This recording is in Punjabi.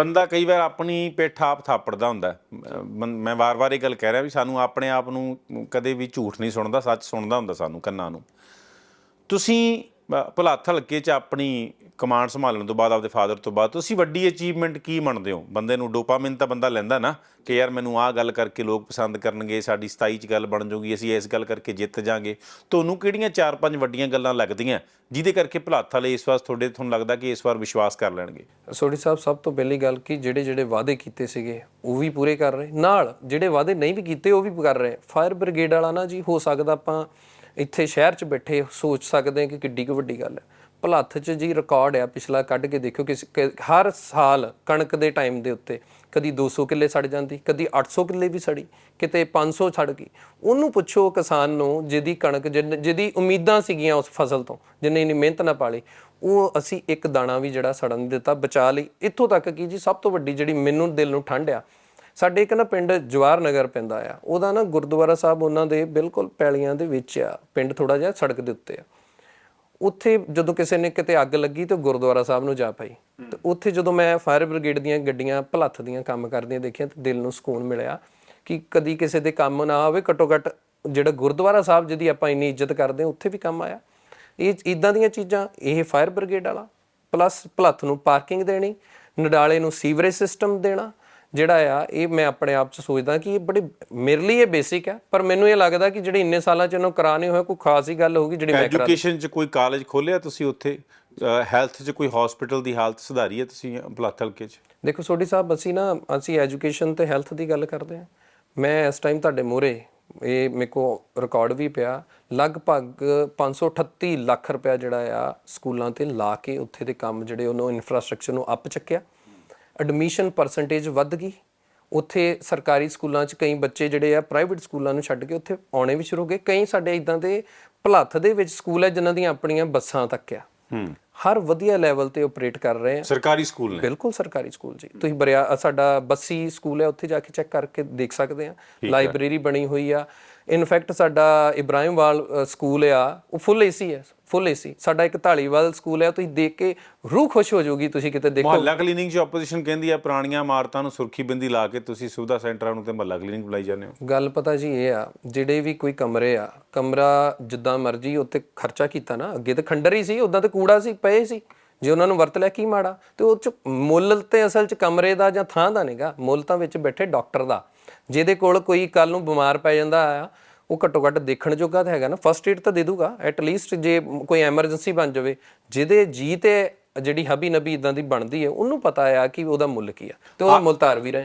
ਬੰਦਾ ਕਈ ਵਾਰ ਆਪਣੀ ਪਿੱਠ ਆਪ ਥਾਪੜਦਾ ਹੁੰਦਾ ਅਹ ਮਨ- ਮੈਂ ਵਾਰ-ਵਾਰ ਇਹ ਗੱਲ ਕਹਿ ਰਿਹਾ ਵੀ ਸਾਨੂੰ ਆਪਣੇ ਆਪ ਨੂੰ ਕਦੇ ਵੀ ਝੂਠ ਨਹੀਂ ਸੁਣਦਾ ਸੱਚ ਸੁਣਦਾ ਹੁੰਦਾ ਸਾਨੂੰ ਕੰਨਾਂ ਨੂੰ। ਤੁਸੀਂ ਅਹ, ਭੁਲੱਥ ਹਲਕੇ 'ਚ ਆਪਣੀ ਕਮਾਂਡ ਸੰਭਾਲਣ ਤੋਂ ਬਾਅਦ, ਆਪਦੇ ਫਾਦਰ ਤੋਂ ਬਾਅਦ, ਤੁਸੀਂ ਵੱਡੀ ਅਚੀਵਮੈਂਟ ਕੀ ਮੰਨਦੇ ਹੋ? ਬੰਦੇ ਨੂੰ ਡੋਪਾਮਾਈਨ ਤਾਂ ਬੰਦਾ ਲੈਂਦਾ ਨਾ ਕਿ ਯਾਰ ਮੈਨੂੰ ਆਹ ਗੱਲ ਕਰਕੇ ਲੋਕ ਪਸੰਦ ਕਰਨਗੇ, ਸਾਡੀ 27 'ਚ ਗੱਲ ਬਣ ਜਾਊਗੀ, ਅਸੀਂ ਇਸ ਗੱਲ ਕਰਕੇ ਜਿੱਤ ਜਾਾਂਗੇ। ਤੁਹਾਨੂੰ ਕਿਹੜੀਆਂ ਚਾਰ ਪੰਜ ਵੱਡੀਆਂ ਗੱਲਾਂ ਲੱਗਦੀਆਂ, ਜਿਹਦੇ ਕਰਕੇ ਭਲਾਥ ਵਾਲੇ ਇਸ ਵਾਰ ਤੁਹਾਡੇ, ਤੁਹਾਨੂੰ ਲੱਗਦਾ ਕਿ ਇਸ ਵਾਰ ਵਿਸ਼ਵਾਸ ਕਰ ਲੈਣਗੇ? ਸੋਢੀ ਸਾਹਿਬ, ਸਭ ਤੋਂ ਪਹਿਲੀ ਗੱਲ ਕਿ ਜਿਹੜੇ ਜਿਹੜੇ ਵਾਅਦੇ ਕੀਤੇ ਸੀਗੇ, ਉਹ ਵੀ ਪੂਰੇ ਕਰ ਰਹੇ। ਨਾਲ ਜਿਹੜੇ ਵਾਅਦੇ ਨਹੀਂ ਵੀ ਕੀਤੇ, ਉਹ ਵੀ ਕਰ ਰਹੇ। ਫਾਇਰ ਬ੍ਰਿਗੇਡ ਵਾਲਾ ਨਾ ਜੀ, ਹੋ ਸਕਦਾ ਆਪਾਂ ਇੱਥੇ ਸ਼ਹਿਰ 'ਚ ਬੈਠੇ ਸੋਚ ਸਕਦੇ ਹਾਂ ਕਿ ਕਿੱਡੀ ਕੁ ਵੱਡੀ ਗੱਲ ਹੈ। ਭਲੱਥ 'ਚ ਜੀ ਰਿਕਾਰਡ ਆ, ਪਿਛਲਾ ਕੱਢ ਕੇ ਦੇਖਿਓ ਕਿ ਹਰ ਸਾਲ ਕਣਕ ਦੇ ਟਾਈਮ ਦੇ ਉੱਤੇ ਕਦੀ 200 ਕਿੱਲੇ ਸੜ ਜਾਂਦੀ, ਕਦੀ 800 ਕਿੱਲੇ ਵੀ ਸੜੀ, ਕਿਤੇ 500 ਸੜ ਗਈ। ਉਹਨੂੰ ਪੁੱਛੋ ਕਿਸਾਨ ਨੂੰ ਜਿਹਦੀ ਕਣਕ ਜਿਨ- ਜਿਹਦੀ ਉਮੀਦਾਂ ਸੀਗੀਆਂ ਉਸ ਫਸਲ ਤੋਂ ਜਿੰਨੇ ਇਨੀ ਮਿਹਨਤ ਨਾ ਪਾਲੀ, ਉਹ ਅਸੀਂ ਇੱਕ ਦਾਣਾ ਵੀ ਜਿਹੜਾ ਸੜਨ ਨਹੀਂ ਦਿੱਤਾ, ਬਚਾ ਲਈ। ਇੱਥੋਂ ਤੱਕ ਕਿ ਜੀ ਸਭ ਤੋਂ ਵੱਡੀ ਜਿਹੜੀ ਮੈਨੂੰ ਦਿਲ ਨੂੰ ਠੰਡ ਆ, ਸਾਡੇ ਇੱਕ ਨਾ ਪਿੰਡ ਜਵਾਰ ਨਗਰ ਪੈਂਦਾ ਆ, ਉਹਦਾ ਨਾ ਗੁਰਦੁਆਰਾ ਸਾਹਿਬ ਉਹਨਾਂ ਦੇ ਬਿਲਕੁਲ ਪੈਲੀਆਂ ਦੇ ਵਿੱਚ ਆ, ਪਿੰਡ ਥੋੜਾ ਜਿਹਾ ਸੜਕ ਦੇ ਉੱਤੇ ਆ। ਉੱਥੇ ਜਦੋਂ ਕਿਸੇ ਨੇ ਕਿਤੇ ਅੱਗ ਲੱਗੀ ਤੇ ਉਹ ਗੁਰਦੁਆਰਾ ਸਾਹਿਬ ਨੂੰ ਜਾ ਪਈ। ਤੇ ਉੱਥੇ ਜਦੋਂ ਮੈਂ ਫਾਇਰ ਬ੍ਰਿਗੇਡ ਦੀਆਂ ਗੱਡੀਆਂ ਭਲੱਥ ਦੀਆਂ ਕੰਮ ਕਰਦੀਆਂ ਦੇਖੀਆਂ ਤੇ ਦਿਲ ਨੂੰ ਸਕੂਨ ਮਿਲਿਆ ਕਿ ਕਦੀ ਕਿਸੇ ਦੇ ਕੰਮ ਨਾ ਆਵੇ, ਘੱਟੋ ਘੱਟ ਜਿਹੜਾ ਗੁਰਦੁਆਰਾ ਸਾਹਿਬ ਜਿਹਦੀ ਆਪਾਂ ਇੰਨੀ ਇੱਜ਼ਤ ਕਰਦੇ ਹਾਂ, ਉੱਥੇ ਵੀ ਕੰਮ ਆਇਆ। ਇਹ ਇਦਾਂ ਦੀਆਂ ਚੀਜ਼ਾਂ, ਇਹ ਫਾਇਰ ਬ੍ਰਿਗੇਡ ਵਾਲਾ, ਪਲੱਸ ਭਲੱਥ ਨੂੰ ਪਾਰਕਿੰਗ ਦੇਣੀ, ਨਡਾਲੇ ਨੂੰ ਸੀਵਰੇਜ ਸਿਸਟਮ ਦੇਣਾ ਜਿਹੜਾ ਆ ਇਹ ਮੈਂ ਆਪਣੇ ਆਪ ਚ ਸੋਚਦਾ ਕਿ ਇਹ ਬੜੀ ਮੇਰੇ ਲਈ ਇਹ ਬੇਸਿਕ ਹੈ ਪਰ ਮੈਨੂੰ ਇਹ ਲੱਗਦਾ ਕਿ ਜਿਹੜੇ ਇੰਨੇ ਸਾਲਾਂ ਚ ਇਹਨੂੰ ਕਰਾ ਨਹੀਂ ਹੋਇਆ ਕੋਈ ਖਾਸ ਹੀ ਗੱਲ ਹੋਊਗੀ ਜਿਹੜੀ ਮੈਂ ਕਰਾ ਐਜੂਕੇਸ਼ਨ 'ਚ ਕੋਈ ਕਾਲਜ ਖੋਲਿਆ ਤੁਸੀਂ ਉੱਥੇ? ਹੈਲਥ 'ਚ ਕੋਈ ਹਸਪੀਟਲ ਦੀ ਹਾਲਤ ਸੁਧਾਰੀ ਹੈ ਤੁਸੀਂ ਭੁਲੱਥ ਹਲਕੇ 'ਚ? ਦੇਖੋ ਸੋਢੀ ਸਾਹਿਬ ਅਸੀਂ ਨਾ ਅਸੀਂ ਐਜੂਕੇਸ਼ਨ ਤੇ ਹੈਲਥ ਦੀ ਗੱਲ ਕਰਦੇ ਹਾਂ। ਮੈਂ ਇਸ ਟਾਈਮ ਤੁਹਾਡੇ ਮੂਹਰੇ ਇਹ ਮੇਰੇ ਕੋ ਰਿਕਾਰਡ ਵੀ ਪਿਆ ਲਗਭਗ 538 ਲੱਖ ਰੁਪਇਆ ਜਿਹੜਾ ਆ ਸਕੂਲਾਂ ਤੇ ਲਾ ਕੇ ਉੱਥੇ ਦੇ ਕੰਮ ਜਿਹੜੇ ਉਹਨੂੰ ਇਨਫਰਾਸਟ੍ਰਕਚਰ ਨੂੰ ਅਪ ਚੱਕਿਆ। ਐਡਮਿਸ਼ਨ ਪਰਸੈਂਟੇਜ ਵੱਧ ਗਈ। ਉੱਥੇ ਸਰਕਾਰੀ ਸਕੂਲਾਂ 'ਚ ਕਈ ਬੱਚੇ ਜਿਹੜੇ ਆ ਪ੍ਰਾਈਵੇਟ ਸਕੂਲਾਂ ਨੂੰ ਛੱਡ ਕੇ ਉੱਥੇ ਆਉਣੇ ਵੀ ਸ਼ੁਰੂ ਹੋ ਗਏ। ਕਈ ਸਾਡੇ ਇਦਾਂ ਦੇ ਭਲੱਥ ਦੇ ਵਿੱਚ ਸਕੂਲ ਹੈ ਜਿਨ੍ਹਾਂ ਦੀਆਂ ਆਪਣੀਆਂ ਬੱਸਾਂ ਤੱਕ ਆ। ਹਰ ਵਧੀਆ ਲੈਵਲ ਤੇ ਆਪਰੇਟ ਕਰ ਰਹੇ ਆ। ਸਰਕਾਰੀ ਸਕੂਲ ਨੇ। ਬਿਲਕੁਲ ਸਰਕਾਰੀ ਸਕੂਲ ਜੀ। ਤੁਸੀਂ ਬਰਿਆ ਸਾਡਾ ਬੱਸੀ ਸਕੂਲ ਹੈ ਉੱਥੇ ਜਾ ਕੇ ਚੈੱਕ ਕਰਕੇ ਦੇਖ ਸਕਦੇ ਆ। ਲਾਇਬ੍ਰੇਰੀ ਬਣੀ ਹੋਈ ਆ। ਇਨਫੈਕਟ ਸਾਡਾ ਇਬਰਾਹਿਮਵਾਲ ਸਕੂਲ ਆ ਉਹ ਫੁੱਲ ਏਸੀ ਹੈ ਫੁੱਲ ਏਸੀ ਸਾਡਾ ਇੱਕ ਢਾਲੀਵਾਲ ਸਕੂਲ ਹੈ ਤੁਸੀਂ ਦੇਖ ਕੇ ਰੂਹ ਖੁਸ਼ ਹੋ ਜਾਊਗੀ ਤੁਸੀਂ ਕਿਤੇ ਦੇਖੋ। ਮੁਹੱਲਾ ਕਲੀਨਿੰਗ 'ਚ ਆਪੋਜੀਸ਼ਨ ਕਹਿੰਦੀ ਆ ਪੁਰਾਣੀਆਂ ਇਮਾਰਤਾਂ ਨੂੰ ਸੁਰਖੀ ਬਿੰਦੀ ਲਾ ਕੇ ਤੁਸੀਂ ਸੁਵਿਧਾ ਸੈਂਟਰਾਂ ਨੂੰ ਤੇ ਮੁਹੱਲਾ ਕਲੀਨਿਕ ਬੁਲਾਈ ਜਾਂਦੇ ਹੋ। ਗੱਲ ਪਤਾ ਜੀ ਇਹ ਆ ਜਿਹੜੇ ਵੀ ਕੋਈ ਕਮਰੇ ਆ ਕਮਰਾ ਜਿੱਦਾਂ ਮਰਜ਼ੀ ਉੱਤੇ ਖਰਚਾ ਕੀਤਾ ਨਾ ਅੱਗੇ ਤਾਂ ਖੰਡਰ ਹੀ ਸੀ ਉਦਾਂ ਤੇ ਕੂੜਾ ਸੀ ਪਏ ਸੀ। ਜੇ ਉਹਨਾਂ ਨੂੰ ਵਰਤ ਲਿਆ ਕੀ ਮਾੜਾ? ਤੇ ਉਹ ਚ ਮੁੱਲ ਤੇ ਅਸਲ ਚ ਕਮਰੇ ਦਾ ਜਾਂ ਥਾਂ ਦਾ ਨਹੀਂਗਾ ਮੁੱਲ ਤਾਂ ਵਿੱਚ ਬੈਠੇ ਡਾਕਟਰ ਦਾ। ਜਿਹਦੇ ਕੋਲ ਕੋਈ ਕੱਲ ਨੂੰ ਬਿਮਾਰ ਪੈ ਜਾਂਦਾ ਆ ਉਹ ਘੱਟੋ ਘੱਟ ਦੇਖਣ ਜੋਗਾ ਤਾਂ ਹੈਗਾ ਨਾ। ਫਸਟ ਏਡ ਤਾਂ ਦੇ ਦੂਗਾ। ਐਟ ਲੀਸਟ ਜੇ ਕੋਈ ਐਮਰਜੈਂਸੀ ਬਣ ਜਾਵੇ। ਜਿਹਦੇ ਜੀ ਤੇ ਜਿਹੜੀ ਹਬੀ ਨਬੀ ਇਦਾਂ ਦੀ ਬਣਦੀ ਹੈ ਉਹਨੂੰ ਪਤਾ ਆ ਕਿ ਉਹਦਾ ਮੁੱਲ ਕੀ ਆ। ਤੇ ਉਹ ਮੁੱਲ ਤਾਰ ਵੀ ਰਹੇ।